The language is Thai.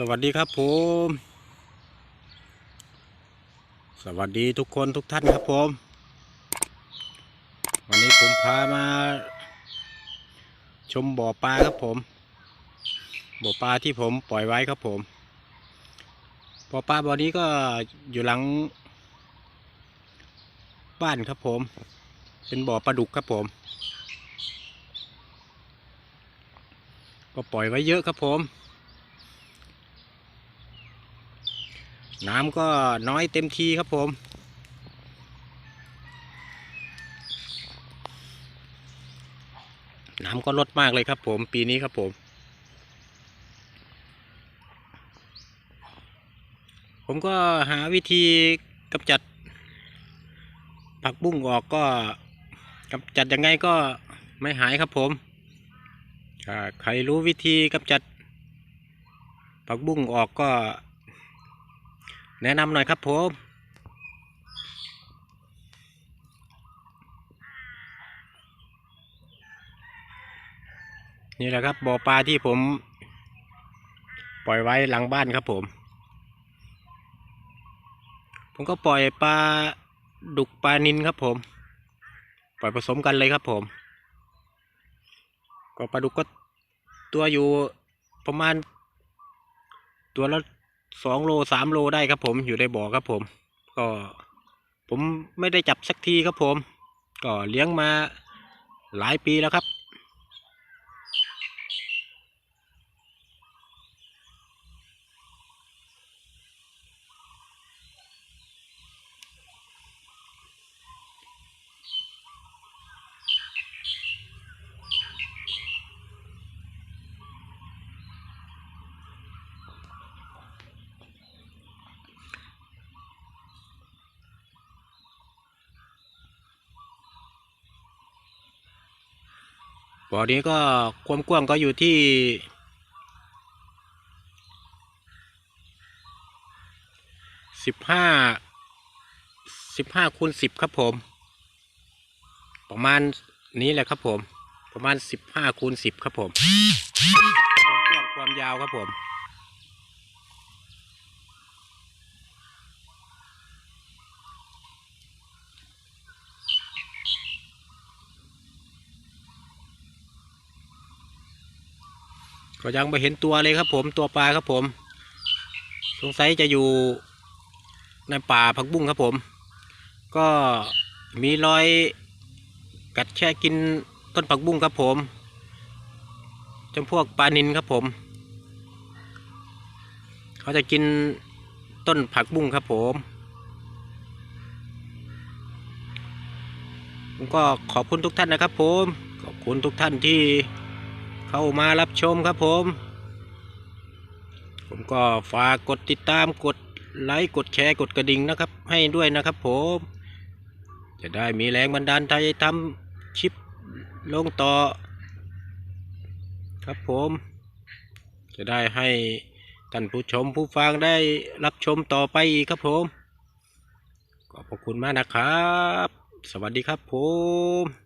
สวัสดีครับผม สวัสดีทุกคนทุกท่านครับผม วันนี้ผมพามา ชมบ่อปลาครับผม บ่อปลาที่ผมปล่อยไว้ครับผม บ่อปลาบ่อนี้ก็อยู่หลัง บ้านครับผม เป็นบ่อปลาดุกครับผม ก็ปล่อยไว้เยอะครับผม น้ำก็น้อยเต็มทีครับผม น้ำก็ลดมากเลยครับผม ปีนี้ครับผมผมก็หาวิธีกำจัด ผักบุ้งออกก็กำจัดยังไงก็ไม่หายครับผมใครรู้วิธีกำจัด ผักบุ้งออกก็ แนะนำหน่อยครับผมนี่แหละครับบ่อปลาที่ผม ปล่อยไว้หลังบ้านครับผม ผมก็ปล่อยปลาดุกปลานินครับผม ปล่อยผสมกันเลยครับผม ก็ปลาดุกก็ตัวอยู่ประมาณตัวละ สองโลสามโลได้ครับผมอยู่ในบ่อครับผม ก็ผมไม่ได้จับสักทีครับผม ก็เลี้ยงมาหลายปีแล้วครับ บ่อนี้ก็ความกว้างก็อยู่ที่สิบห้าสิบห้าคูณสิบครับผม ประมาณนี้แหละครับผม ประมาณสิบห้าคูณสิบครับผม ความกว้างความยาวครับผม ก็ยังไม่เห็นตัวเลยครับ ผมตัวปลาครับผม สงสัยจะอยู่ในป่าผักบุ้งครับผม ก็มีรอยกัดแช่กินต้นผักบุ้งครับผมจำพวกปลานินครับผม เขาจะกินต้นผักบุ้งครับผมผมก็ขอบคุณทุกท่านนะครับผม ขอบคุณทุกท่านที่ เข้ามารับชมครับผม ผมก็ฝากกดติดตามกดไลค์กดแชร์กดกระดิ่งนะครับ ให้ด้วยนะครับผม จะได้มีแรงบันดาลใจทำคลิปลงต่อ ครับผม จะได้ให้ท่านผู้ชมผู้ฟังได้รับชมต่อไปอีกครับผมขอบคุณมากนะครับ สวัสดีครับผม